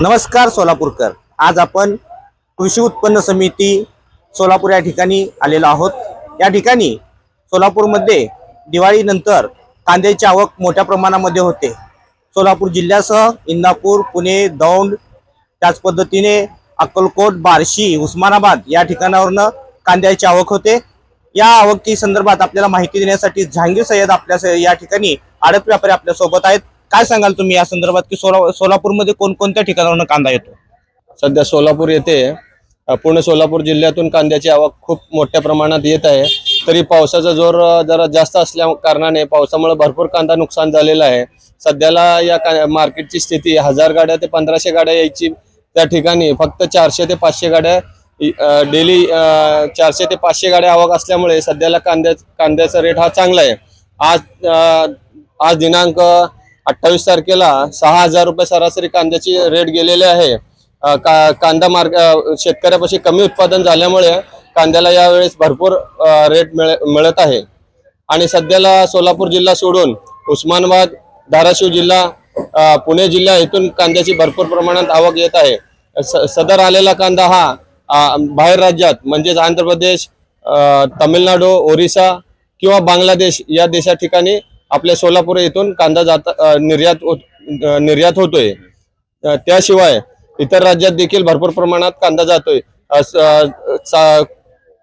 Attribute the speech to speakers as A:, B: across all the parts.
A: नमस्कार सोलापूरकर. आज आपण कृषी उत्पन्न समिती सोलापूर या ठिकाणी आलेलो आहोत. या ठिकाणी सोलापूरमध्ये दिवाळीनंतर कांद्याची आवक मोठ्या प्रमाणामध्ये होते. सोलापूर जिल्ह्यासह इंदापूर पुणे दौंड त्याच पद्धतीने अक्कलकोट बार्शी उस्मानाबाद या ठिकाणावरनं कांद्याची आवक होते. या आवकी संदर्भात आपल्याला माहिती देण्यासाठी जहांगीर सय्यद आपल्या स- या ठिकाणी आडत व्यापारी आपल्यासोबत आहेत. काय सांगाल तुम्ही या संदर्भात की सोला सोलापूरमध्ये कोणकोणत्या ठिकाणावरून कांदा येतो?
B: सध्या सोलापूर येथे पूर्ण सोलापूर जिल्ह्यातून कांद्याची आवक खूप मोठ्या प्रमाणात येत आहे. तरी पावसाचा जोर जरा जास्त असल्या कारणाने पावसामुळे भरपूर कांदा नुकसान झालेला आहे. सध्याला या का- मार्केटची स्थिती हजार गाड्या ते पंधराशे गाड्या यायची त्या ठिकाणी फक्त चारशे ते पाचशे गाड्या डेली चारशे ते पाचशे गाड्या आवक असल्यामुळे सध्याला कांद्या कांद्याचा रेट हा चांगला आहे. आज आज दिनांक अठ्ठावीस तारखेला सहा हजार रुपये सरासरी कांद्याची रेट गेलेले आहे. का कांदा मार्ग शेतकऱ्यापाशी कमी उत्पादन झाल्यामुळे कांद्याला यावेळेस भरपूर रेट मिळ मिळत आहे. आणि सध्याला सोलापूर जिल्हा सोडून उस्मानाबाद धाराशिव जिल्हा पुणे जिल्हा इथून कांद्याची भरपूर प्रमाणात आवक येत आहे. स- सदर आलेला कांदा हा बाहेर राज्यात म्हणजेच आंध्र प्रदेश तमिळनाडू ओरिसा किंवा बांगलादेश या देशा ठिकाणी आपल्या सोलापूर येथून कांदा जात निर्यात निर्यात होतोय. त्याशिवाय इतर राज्यात देखील भरपूर प्रमाणात कांदा जातोय.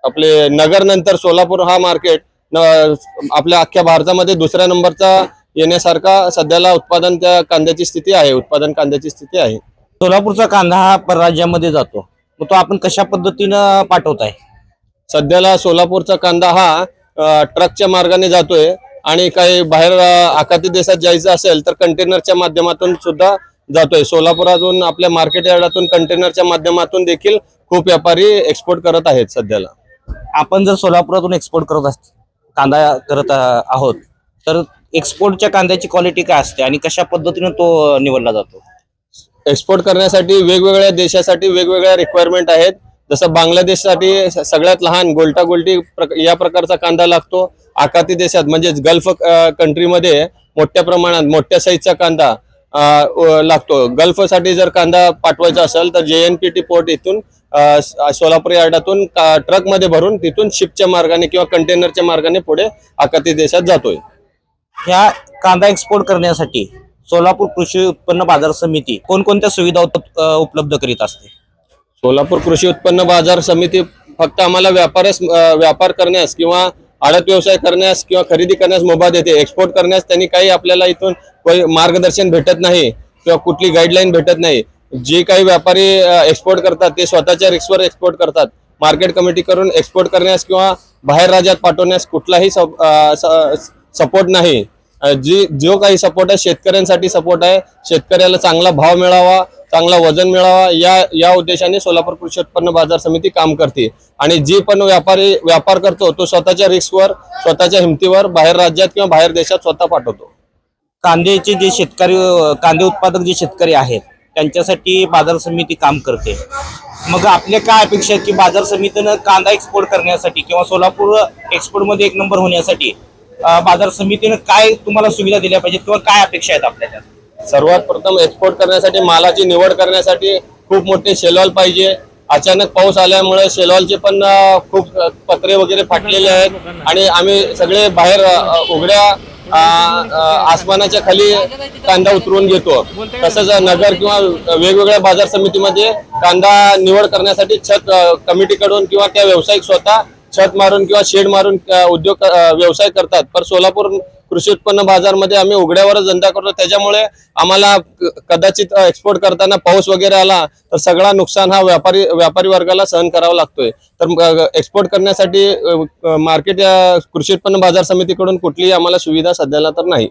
B: आपले नगर नंतर सोलापूर हा मार्केट आपल्या अख्ख्या भारतामध्ये दुसऱ्या नंबरचा येण्यासारखा सध्याला उत्पादन त्या कांद्याची स्थिती आहे उत्पादन कांद्याची स्थिती आहे.
A: सोलापूरचा कांदा हा परराज्यामध्ये जातो. मग तो आपण कशा पद्धतीनं पाठवताय?
B: सध्याला सोलापूरचा कांदा हा ट्रकच्या मार्गाने जातोय. आणि काही बाहेर आखाती देशात जायचं असेल तर कंटेनरच्या माध्यमातून सुद्धा जातोय. सोलापुरातून आपल्या मार्केट यार्डातून कंटेनरच्या माध्यमातून देखील खूप व्यापारी एक्सपोर्ट करत आहेत सध्याला.
A: आपण जर सोलापुरातून एक्सपोर्ट करत अस कांदा करत आहोत तर एक्सपोर्टच्या कांद्याची क्वालिटी काय असते आणि कशा पद्धतीनं तो निवडला जातो?
B: एक्सपोर्ट करण्यासाठी वेगवेगळ्या देशासाठी वेगवेगळ्या रिक्वायरमेंट आहेत. जसं बांगलादेशसाठी सगळ्यात लहान गोलटा गोलटी या प्रकारचा कांदा लागतो आखाती देशात म्हणजेच गल्फ कंट्रीमध्ये मोठ्या प्रमाणात मोठ्या साईजचा कांदा लागतो. गल्फसाठी जर कांदा पाठवायचा असेल तर जे एन पी टी पोर्ट इथून सोलापूर यार्डातून ट्रकमध्ये भरून तिथून शिपच्या मार्गाने किंवा कंटेनरच्या मार्गाने पुढे आखाती देशात जातोय.
A: ह्या कांदा एक्सपोर्ट करण्यासाठी सोलापूर कृषी उत्पन्न बाजार समिती कोणकोणत्या सुविधा उपलब्ध करीत असते?
B: सोलापूर कृषी उत्पन्न बाजार समिती फक्त आम्हाला व्यापारच व्यापार करण्यास किंवा आडत व्यवसाय करण्यास किंवा खरेदी करण्यास मोबा देते. एक्सपोर्ट करण्यास त्यांनी काही आपल्याला इथून मार्गदर्शन भेटत नाही किंवा कुठली गाईडलाईन भेटत नाही. जे काही व्यापारी एक्सपोर्ट करतात ते स्वतःच्या रिक्सवर एक्सपोर्ट करतात. मार्केट कमिटी करून एक्सपोर्ट करण्यास किंवा बाहेर राज्यात पाठवण्यास कुठलाही सपोर्ट नाही. जी जो काही सपोर्ट आहे शेतकऱ्यांसाठी सपोर्ट आहे. शेतकऱ्याला चांगला भाव मिळावा चांगला वजन मिळावा या या उद्देशाने सोलापूर कृषी उत्पन्न बाजार समिती काम करते. आणि जी पण व्यापारी व्यापार करतो तो स्वतःच्या रिस्कवर स्वतःच्या हिमतीवर बाहेर राज्यात किंवा बाहेर देशात स्वतः पाठवतो.
A: कांद्याचे जे शेतकरी कांदे उत्पादक जे शेतकरी आहेत त्यांच्यासाठी बाजार समिती काम करते. मग आपल्या काय अपेक्षा आहेत की बाजार समितीनं कांदा एक्सपोर्ट करण्यासाठी किंवा सोलापूर एक्सपोर्टमध्ये एक नंबर होण्यासाठी बाजार समितीनं काय तुम्हाला सुविधा दिल्या पाहिजेत किंवा काय अपेक्षा आहेत आपल्या त्यात?
B: सर्वात प्रथम एक्सपोर्ट करण्यासाठी मालाची निवड करण्यासाठी खूप मोठे शेलॉल पाहिजे. अचानक पाऊस आल्यामुळे शेलॉलचे पण खूप पत्रे वगैरे फाटलेले आहेत. आणि आम्ही सगळे बाहेर उघड्या आसमानाच्या खाली कांदा उतरवून घेतो. तसंच नगर किंवा वेगवेगळ्या बाजार समितीमध्ये कांदा निवड करण्यासाठी छत कमिटीकडून किंवा त्या व्यावसायिक स्वतः छत मारून किंवा शेड मारून उद्योग व्यवसाय करतात. पण सोलापूर कृषी उत्पन्न बाजारमध्ये आम्ही उघड्यावरच धंदा करतो. त्याच्यामुळे आम्हाला कदाचित एक्सपोर्ट करताना पाऊस वगैरे आला तर सगळा नुकसान हा व्यापारी व्यापारी वर्गाला सहन करावा लागतोय. तर एक्सपोर्ट करण्यासाठी मार्केट कृषी उत्पन्न बाजार समितीकडून कुठलीही आम्हाला सुविधा सध्याला तर नाही.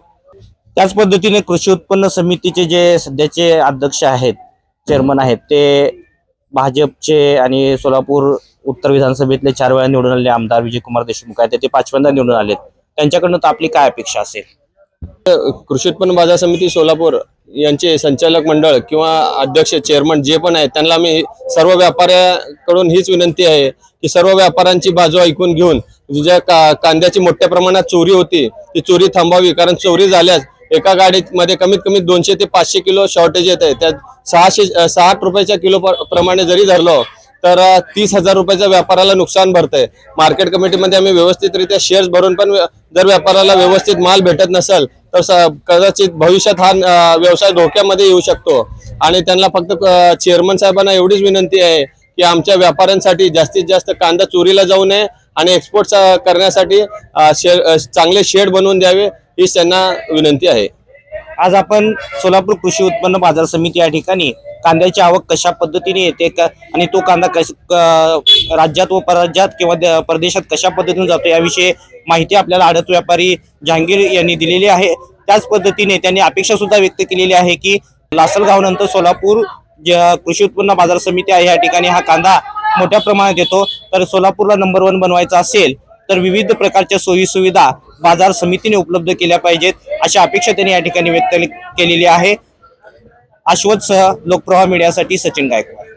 A: त्याच पद्धतीने कृषी उत्पन्न समितीचे जे सध्याचे अध्यक्ष आहेत चेअरमन आहेत ते भाजपचे आणि सोलापूर उत्तर विधानसभेतले चार वेळा निवडून आलेले आमदार विजयकुमार देशमुख आहेत ते पाचव्यांदा निवडून आलेत. त्यांच्याकडनं तर आपली काय अपेक्षा असेल?
B: कृषी उत्पन्न बाजार समिती सोलापूर यांचे संचालक मंडळ किंवा अध्यक्ष चेअरमन जे पण आहेत त्यांना आम्ही सर्व व्यापाऱ्याकडून हीच विनंती आहे की सर्व व्यापाऱ्यांची बाजू ऐकून घेऊन ज्या का कांद्याची मोठ्या प्रमाणात चोरी होती ती चोरी थांबावी कारण चोरी झाल्यास एका गाडीमध्ये कमीत कमी दोनशे ते पाचशे किलो शॉर्टेज येत आहे. त्यात सहाशे साठ रुपयाच्या किलो प्रमाणे जरी धरलो तर तीस हजार रुपयाच्या व्यापाराला नुकसान भरतंय. मार्केट कमिटीमध्ये आम्ही व्यवस्थितरित्या शेअर्स भरून पण जर व्यापाराला व्यवस्थित माल भेटत नसेल तर स- कदाचित भविष्यात हा व्यवसाय धोक्यामध्ये येऊ शकतो. आणि त्यांना फक्त चेअरमन साहेबांना एवढीच विनंती आहे की आमच्या व्यापाऱ्यांसाठी जास्तीत जास्त कांदा चोरीला जाऊ नये आणि एक्सपोर्ट करण्यासाठी शे- चांगले शेड बनवून द्यावे हीच त्यांना विनंती आहे.
A: आज आपण सोलापूर कृषी उत्पन्न बाजार समिती या ठिकाणी कांद्याची आवक कशा पद्धतीने येते? का आणि तो कांदा कश राज्यात व परराज्यात किंवा द- परदेशात कशा पद्धतीने जातो? याविषयी माहिती आपल्याला आडत व्यापारी जहांगीर यांनी दिलेली आहे. त्याच पद्धतीने त्यांनी अपेक्षा सुद्धा व्यक्त केलेली आहे की लासलगावनंतर सोलापूर कृषी उत्पन्न बाजार समिती आहे. या ठिकाणी हा कांदा मोठ्या प्रमाणात येतो. तर सोलापूरला नंबर वन बनवायचा असेल तर विविध प्रकारच्या सोयी सुविधा बाजार समितीने उपलब्ध केल्या पाहिजेत अशा अपेक्षा त्यांनी या ठिकाणी व्यक्त केलेली आहे. अश्वत सह लोकप्रवाह मीडियासाठी सचिन गायकवाड.